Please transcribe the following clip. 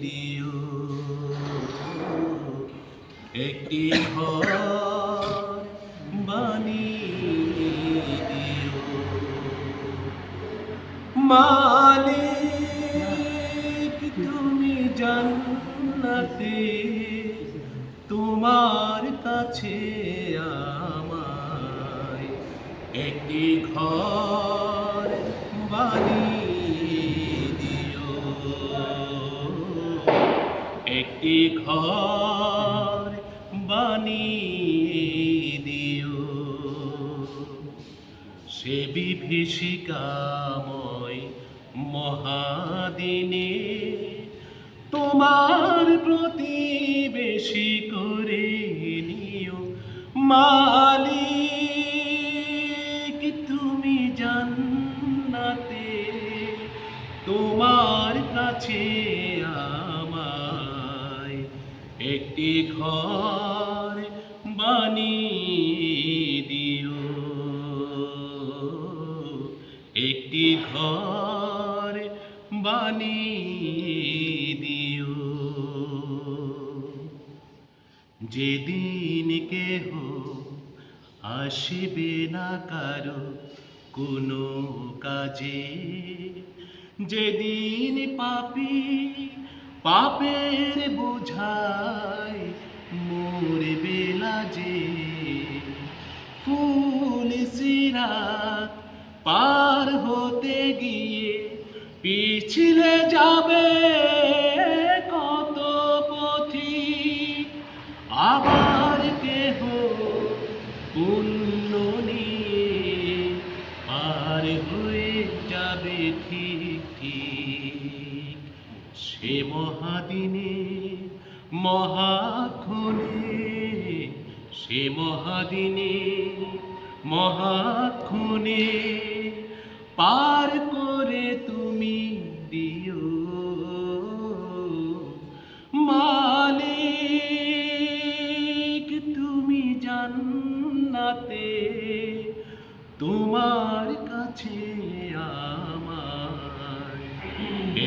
দিও। একটি ঘর দিও। তুমি তোমার কাছে আমায় একটি ঘর বানিয়ে একটি ঘর বানিয়ে দিও। সে বিভীষিকাময় মহাদিনে তোমার প্রতিবেশী করে নিও। মালিক, তুমি জান্নাতে তোমার কাছে একটি ঘর বানিয়ে দিও। একটি ঘর বানিয়ে দিও। যেদিন কেহ আসবে না কারও কোনো কাজে, যেদিন পাপি পাপের বোঝায় মোরে বেলা যে। ফুল সিরাত পার হতে গিয়ে পিছলে যাবে কত পথিক আবার কেহ পুণ্য নিয়ে পার হয়ে যাবে ঠিক ঠিক সে মহাদিনে, মহাক্ষণে, সে মহাদিনে, মহাক্ষণে পার করে তুমি দিও। মালিক, তুমি জান্নাতে তোমার কাছে